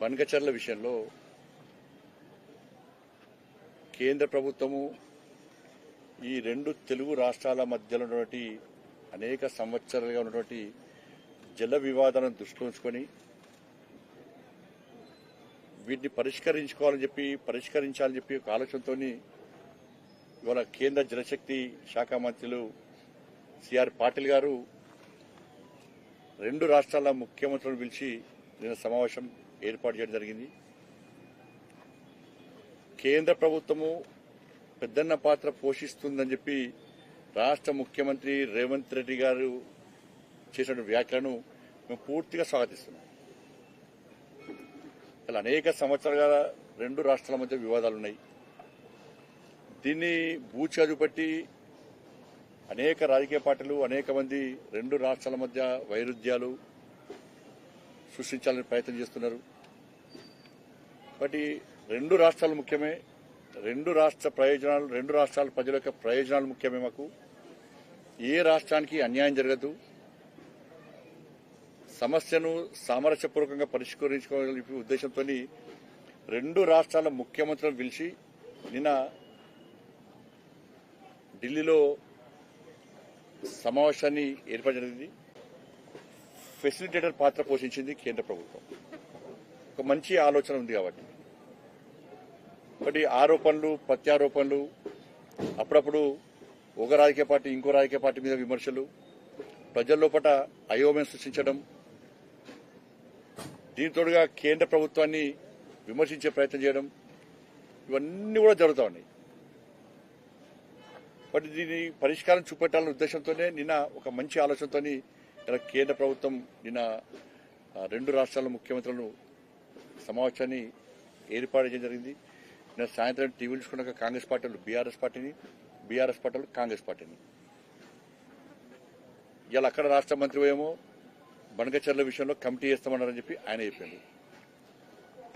బనకచర్ల విషయంలో కేంద్ర ప్రభుత్వము ఈ రెండు తెలుగు రాష్ట్రాల మధ్యలో ఉన్నటువంటి అనేక సంవత్సరాలుగా ఉన్నటువంటి జల వివాదాలను దృష్టిలో ఉంచుకొని వీటిని పరిష్కరించుకోవాలని చెప్పి పరిష్కరించాలని చెప్పి ఒక ఆలోచనతో ఇవాళ కేంద్ర జలశక్తి శాఖ మంత్రులు సిఆర్ పాటిల్ గారు రెండు రాష్ట్రాల ముఖ్యమంత్రులను పిలిచి నిన్న సమావేశం ఏర్పాటు చేయడం జరిగింది. కేంద్ర ప్రభుత్వము పెద్దన్న పాత్ర పోషిస్తుందని చెప్పి రాష్ట్ర ముఖ్యమంత్రి రేవంత్ రెడ్డి గారు చేసిన వ్యాఖ్యలను మేము పూర్తిగా స్వాగతిస్తున్నాం. ఇలా అనేక సంవత్సరాలుగా రెండు రాష్ట్రాల మధ్య వివాదాలు ఉన్నాయి. దీన్ని బూచిగా పట్టి అనేక రాజకీయ పార్టీలు అనేక మంది రెండు రాష్ట్రాల మధ్య వైరుధ్యాలు సృష్టించాలని ప్రయత్నం చేస్తున్నారు. కాబట్టి రెండు రాష్ట్రాలు ముఖ్యమే. రెండు రాష్ట్ర ప్రయోజనాలు రెండు రాష్ట్రాల ప్రజల యొక్క ప్రయోజనాలు ముఖ్యమే మాకు. ఏ రాష్ట్రానికి అన్యాయం జరగదు. సమస్యను సామరస్యపూర్వకంగా పరిష్కరించుకోవాలనే ఉద్దేశంతో రెండు రాష్ట్రాల ముఖ్యమంత్రులను పిలిచి నిన్న ఢిల్లీలో సమావేశాన్ని ఏర్పాటు జరిగింది. ఫెసిలిటేటర్ పాత్ర పోషించింది కేంద్ర ప్రభుత్వం. ఒక మంచి ఆలోచన ఉంది కాబట్టి. ఒకటి ఆరోపణలు ప్రత్యారోపణలు అప్పుడప్పుడు ఒక రాజకీయ పార్టీ ఇంకో రాజకీయ పార్టీ మీద విమర్శలు ప్రజల లోపల అయోమయం సృష్టించడం దీనితోడుగా కేంద్ర ప్రభుత్వాన్ని విమర్శించే ప్రయత్నం చేయడం ఇవన్నీ కూడా జరుగుతూ ఉన్నాయి. బట్ దీని పరిష్కారం చూపెట్టాలనే ఉద్దేశంతోనే నిన్న ఒక మంచి ఆలోచనతోని కేంద్ర ప్రభుత్వం నిన్న రెండు రాష్ట్రాల ముఖ్యమంత్రులను సమావేశాన్ని ఏర్పాటు చేయడం జరిగింది. నిన్న సాయంత్రం టీవీలు చూసుకున్నాక కాంగ్రెస్ పార్టీలు బీఆర్ఎస్ పార్టీని బీఆర్ఎస్ పార్టీలు కాంగ్రెస్ పార్టీని. ఇలా అక్కడ రాష్ట్ర మంత్రి ఏమో బనకచర్ల విషయంలో కమిటీ వేస్తామన్నారని చెప్పి ఆయన చెప్పింది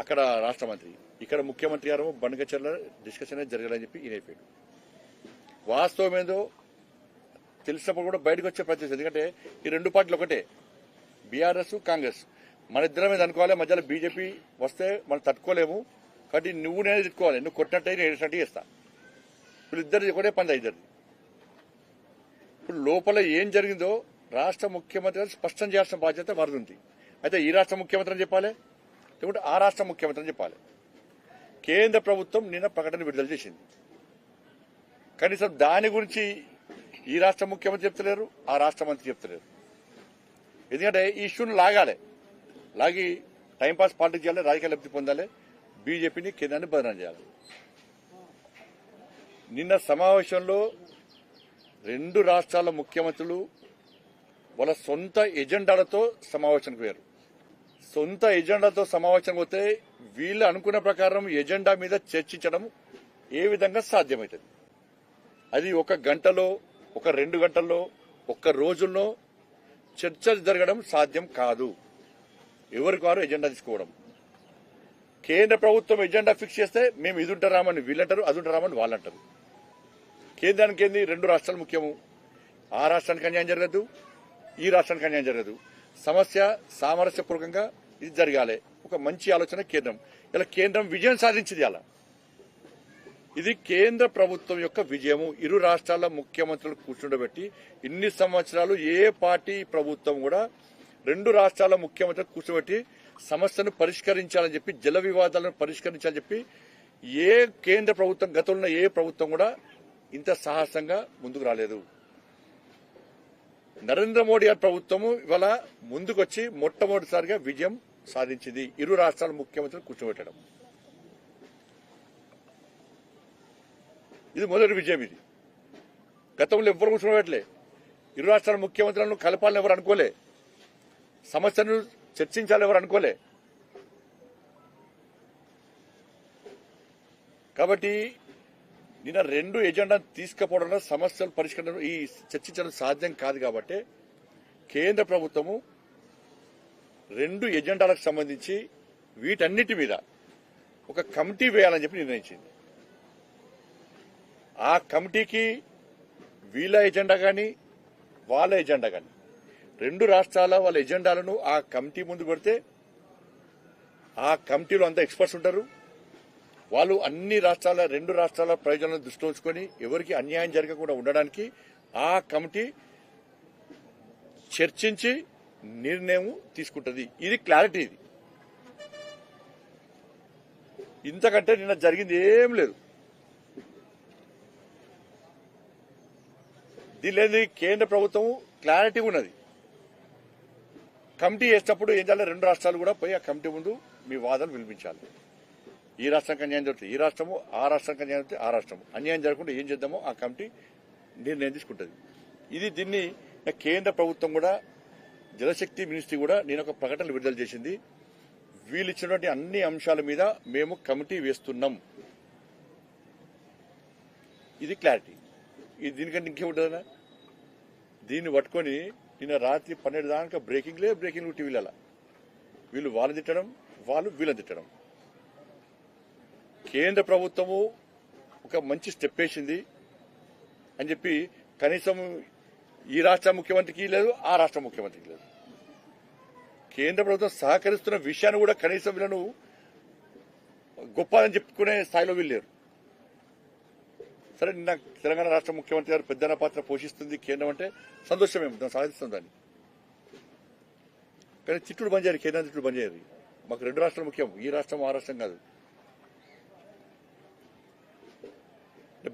అక్కడ రాష్ట్ర మంత్రి ఇక్కడ ముఖ్యమంత్రి గారు బనకచర్ల డిస్కషన్ జరగాలని చెప్పి ఈయన అయిపోయాడు వాస్తవం ఏందో తెలిసినప్పుడు కూడా బయటకు వచ్చే ప్రయత్నం ఎందుకంటే ఈ రెండు పార్టీలు ఒకటే. BRS Congress. మన ఇద్దరం మీద అనుకోవాలి మధ్యలో బీజేపీ వస్తే మనం తట్టుకోలేము. కాబట్టి నువ్వు నేను తిట్టుకోవాలి. నువ్వు కొట్టినట్టే నేను ఇస్తా చేస్తా. వీళ్ళిద్దరు ఒకటే పని ఇద్దరిది ఇప్పుడు లోపల ఏం జరిగిందో రాష్ట్ర ముఖ్యమంత్రి స్పష్టం చేయాల్సిన బాధ్యత వారిది అయితే ఈ రాష్ట్ర ముఖ్యమంత్రి చెప్పాలి లేకుంటే ఆ రాష్ట్ర ముఖ్యమంత్రి చెప్పాలి. కేంద్ర ప్రభుత్వం నిన్న ప్రకటన విడుదల చేసింది. కనీసం దాని గురించి ఈ రాష్ట్ర ముఖ్యమంత్రి చెప్తలేరు ఆ రాష్ట్ర మంత్రి చెప్తలేరు. ఎందుకంటే ఈ ఇష్యూని లాగాలి. లాగి టైంపాస్ పాలిటిక్స్ చేయాలి రాజకీయ లబ్ధి పొందాలి బీజేపీని కేంద్రాన్ని బదనం చేయాలి. నిన్న సమావేశంలో రెండు రాష్ట్రాల ముఖ్యమంత్రులు వాళ్ళ సొంత ఎజెండాలతో సమావేశానికి పోయారు. సొంత ఎజెండాతో సమావేశం పోతే వీళ్ళు అనుకున్న ప్రకారం ఎజెండా మీద చర్చించడం ఏ విధంగా సాధ్యమవుతుంది? అది ఒక గంటలో ఒక రెండు గంటల్లో ఒక్క రోజుల్లో చర్చ జరగడం సాధ్యం కాదు. ఎవరికి వారు ఎజెండా తీసుకోవడం? కేంద్ర ప్రభుత్వం ఎజెండా ఫిక్స్ చేస్తే మేము ఇది ఉంటారామని వీళ్ళంటారు అది ఉంటారామని వాళ్ళంటారు. కేంద్రానికి ఏంది? రెండు రాష్ట్రాలు ముఖ్యము. ఆ రాష్ట్రానికి అన్యాయం జరగదు ఈ రాష్ట్రానికి అన్యాయం జరగదు. సమస్య సామరస్యపూర్వకంగా ఇది జరగాలి. ఒక మంచి ఆలోచన కేంద్రం. ఇలా కేంద్రం విజయం సాధించింది అలా ఇది కేంద్ర ప్రభుత్వం యొక్క విజయము. ఇరు రాష్ట్రాల ముఖ్యమంత్రులు కూర్చుండబెట్టి ఇన్ని సంవత్సరాలు ఏ పార్టీ ప్రభుత్వం కూడా రెండు రాష్ట్రాల ముఖ్యమంత్రులు కూర్చోబెట్టి సమస్యను పరిష్కరించాలని చెప్పి జల వివాదాలను పరిష్కరించాలని చెప్పి ఏ కేంద్ర ప్రభుత్వం గతంలో ఏ ప్రభుత్వం కూడా ఇంత సాహసంగా ముందుకు రాలేదు. నరేంద్ర మోడీ గారి ప్రభుత్వము ఇవాళ ముందుకొచ్చి మొట్టమొదటిసారిగా విజయం సాధించింది. ఇరు రాష్ట్రాల ముఖ్యమంత్రులు కూర్చోబెట్టడం. ఇది మొదటి విజయం ఇది. గతంలో ఎవ్వరు కూర్చోబెట్టలే ఇరు రాష్ట్రాల ముఖ్యమంత్రులను కలపాలని ఎవరు అనుకోలే. సమస్యను చర్చించాలని ఎవరు అనుకోలే. కాబట్టి నిన్న రెండు ఎజెండా తీసుకుపోవడం సమస్యలు పరిష్కరించడం ఈ చర్చించడం సాధ్యం కాదు కాబట్టి కేంద్ర ప్రభుత్వము రెండు ఎజెండాలకు సంబంధించి వీటన్నిటి మీద ఒక కమిటీ వేయాలని చెప్పి నిర్ణయించింది. ఆ కమిటీకి వీళ్ళ ఎజెండా కానీ వాళ్ళ ఎజెండా కానీ రెండు రాష్ట్రాల వాళ్ళ ఎజెండాలను ఆ కమిటీ ముందు పెడితే ఆ కమిటీలో అంతా ఎక్స్పర్ట్స్ ఉంటారు. వాళ్ళు అన్ని రాష్ట్రాల రెండు రాష్ట్రాల ప్రయోజనాలను దృష్టిలో ఉంచుకొని ఎవరికి అన్యాయం జరగకుండా ఉండడానికి ఆ కమిటీ చర్చించి నిర్ణయం తీసుకుంటుంది. ఇది క్లారిటీ ఇది. ఇంతకంటే నిన్న జరిగింది ఏం లేదు. దీనిలో కేంద్ర ప్రభుత్వం క్లారిటీ ఉన్నది. కమిటీ వేసేటప్పుడు ఏం చేయాలి? రెండు రాష్ట్రాలు కూడా పోయి ఆ కమిటీ ముందు మీ వాదనలు వినిపించాలి. ఈ రాష్ట్రానికి అన్యాయం జరుగుతుంది. ఈ రాష్ట్రము ఆ రాష్ట్రానికి అన్యాయం జరుగుతుంది. ఆ రాష్ట్రము. అన్యాయం జరగకుండా ఏం చేద్దామో ఆ కమిటీ నిర్ణయం తీసుకుంటుంది. ఇది దీన్ని కేంద్ర ప్రభుత్వం కూడా జలశక్తి మినిస్ట్రీ కూడా నేను ఒక ప్రకటన విడుదల చేసింది. వీళ్ళు ఇచ్చినటువంటి అన్ని అంశాల మీద మేము కమిటీ వేస్తున్నాం. ఇది క్లారిటీ ఇది దీనికంటే ఇంకేముంటుందన్నా? దీన్ని పట్టుకొని నిన్న రాత్రి పన్నెండు దాకా బ్రేకింగ్లే బ్రేకింగ్ టీవీలలో. వీళ్ళు వాళ్ళని తిట్టడం వాళ్ళు వీళ్ళని తిట్టడం. కేంద్ర ప్రభుత్వము ఒక మంచి స్టెప్ వేసింది అని చెప్పి కనీసం ఈ రాష్ట్ర ముఖ్యమంత్రికి లేదు ఆ రాష్ట్ర ముఖ్యమంత్రికి లేదు. కేంద్ర ప్రభుత్వం సహకరిస్తున్న విషయాన్ని కూడా కనీసం వీళ్ళను గొప్ప అని చెప్పుకునే స్థాయిలో వీళ్ళేరు సరే నిన్న తెలంగాణ రాష్ట్ర ముఖ్యమంత్రి గారు పెద్దన పాత్ర పోషిస్తుంది కేంద్రం అంటే సంతోషమే దాన్ని సాధిస్తుంది దాన్ని. కానీ చిట్టుడు బంద్ చేయాలి కేంద్రం చిట్టుడు బంద్ చేయాలి మాకు రెండు రాష్ట్రాలు ముఖ్యం ఈ రాష్ట్రం ఆ రాష్ట్రం కాదు.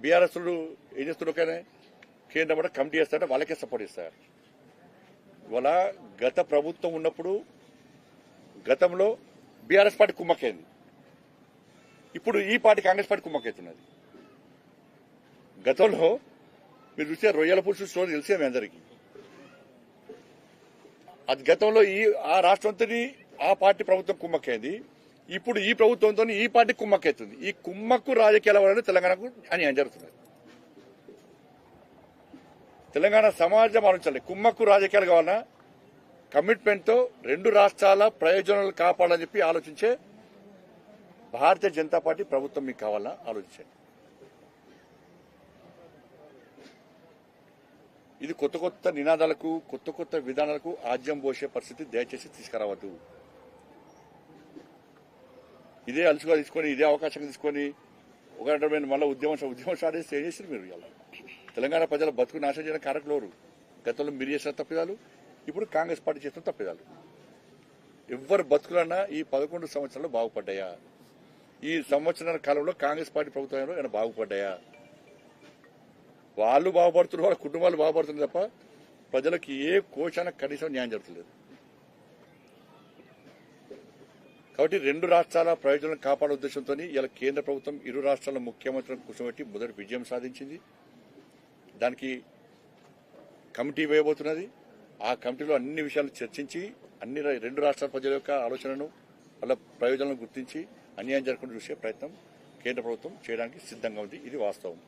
బీఆర్ఎస్లు ఏం చేస్తున్నారు కానీ కేంద్రం కూడా కమిటీ చేస్తారంటే వాళ్ళకే సపోర్ట్ ఇస్తారు ఇవాళ గత ప్రభుత్వం ఉన్నప్పుడు గతంలో బీఆర్ఎస్ పార్టీ కుమ్మక్కైంది. ఇప్పుడు ఈ పార్టీ కాంగ్రెస్ పార్టీ కుమ్మక్కైతున్నది. గతంలో మీరు చూస్తే రొయ్యల పులుసు స్టోరీ తెలిసే మీ అందరికీ. అది గతంలో ఈ ఆ రాష్ట్రంతో ఆ పార్టీ ప్రభుత్వం కుమ్మక్కైంది. ఇప్పుడు ఈ ప్రభుత్వంతో ఈ పార్టీ కుమ్మక్కైతుంది. ఈ కుమ్మక్కు రాజకీయాల వలన తెలంగాణకు అన్యాయం జరుగుతుంది తెలంగాణ సమాజం ఆలోచించాలి. కుమ్మక్కు రాజకీయాలు కావాలన్నా కమిట్మెంట్తో రెండు రాష్ట్రాల ప్రయోజనాలు కాపాడాలని చెప్పి ఆలోచించే భారతీయ జనతా పార్టీ ప్రభుత్వం మీకు కావాలన్నా ఆలోచించండి. ఇది కొత్త కొత్త నినాదాలకు కొత్త కొత్త విధానాలకు ఆజ్యం పోసే పరిస్థితి దయచేసి తీసుకురావద్దు. ఇదే అలుసుగా తీసుకొని ఇదే అవకాశం తీసుకొని ఒక రకమైన మళ్ళీ ఉద్యమం ఉద్యమం సాధిస్తే చేస్తే ఏం చేశారు మీరు ఇలా తెలంగాణ ప్రజల బతుకు నాశనం చేయడం కారకులు గతంలో మీరు చేసిన తప్పిదాలు ఇప్పుడు కాంగ్రెస్ పార్టీ చేసిన తప్పిదాలు. ఎవ్వరు బతుకులన్నా ఈ పదకొండు సంవత్సరాలు బాగుపడ్డాయా? ఈ సంవత్సరాల కాలంలో కాంగ్రెస్ పార్టీ ప్రభుత్వంలో ఏమైనా బాగుపడ్డాయా? వాళ్ళు బాగుపడుతున్నారు వాళ్ళ కుటుంబాలు బాగుపడుతున్నారు తప్ప ప్రజలకు ఏ కోశానికి కనీసం న్యాయం జరుగుతలేదు. కాబట్టి రెండు రాష్ట్రాల ప్రయోజనం కాపాడే ఉద్దేశంతో ఇలా కేంద్ర ప్రభుత్వం ఇరు రాష్ట్రాల ముఖ్యమంత్రులను కూర్చోబెట్టి మొదటి విజయం సాధించింది. దానికి కమిటీ వేయబోతున్నది. ఆ కమిటీలో అన్ని విషయాలు చర్చించి అన్ని రెండు రాష్ట్రాల ప్రజల యొక్క ఆలోచనను వాళ్ళ ప్రయోజనాలను గుర్తించి అన్యాయం జరగకుండా చూసే ప్రయత్నం కేంద్ర ప్రభుత్వం చేయడానికి సిద్ధంగా ఉంది. ఇది వాస్తవం.